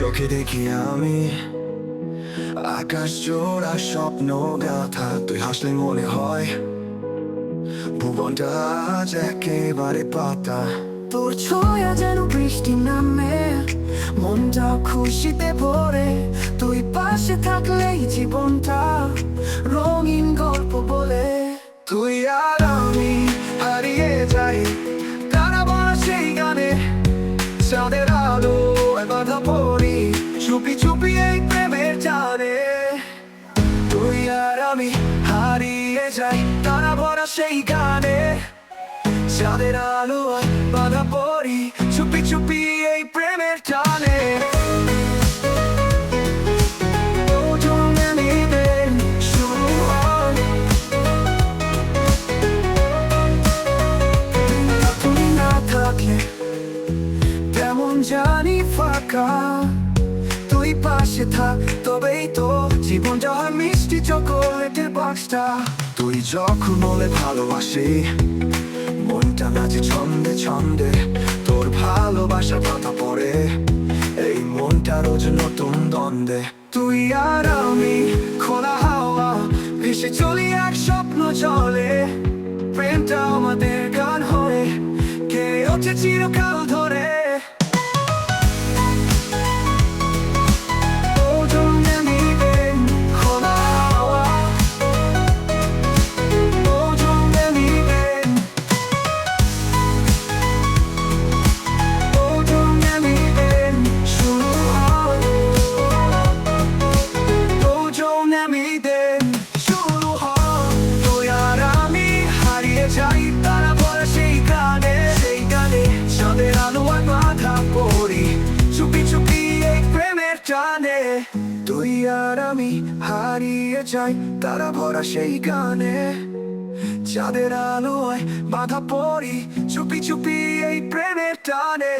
চোখে দেখি আমি। আকাশ জোড়া স্বপ্ন গাথা তুই হাসলে মনে হয় ভুবনটা আজ একেবারে পাতা। তোর ছোঁয়া যেন বৃষ্টি নামে মনটা খুশিতে ভরে। তুই পাশে থাকলেই জীবনটা রঙিন গল্প বলে। তুই আর আমি হারিয়ে যাই তারা বলা সেই গানে। চাঁদের যাই, তারা ভরা সেই গানে। চাঁদের আলো বাধা পড়ি চুপি চুপি এই প্রেমের জানি ফাঁকা। পাশে থাক, তবেই তো জীবনটা হয় মিষ্টি চকোলেটের বাক্সটা। তুই যখন বলে ভালোবাসি, মনটা নাচে ছন্দে ছন্দে, তোর ভালোবাসা কথা পড়ে। এই মনটা রোজ নতুন দ্বন্দ্বে। তুই আর আমি খোলা হাওয়া, ভেসে চলি এক স্বপ্ন চলে প্রেমটা আমাদের গান হয়ে কে ওঠে চিরকাল তুই আর আমি হারিয়ে যাই তারা ভরা সেই গানে। চাঁদের আলোয় বাধা পড়ি চুপি চুপি এই প্রেমের টানে।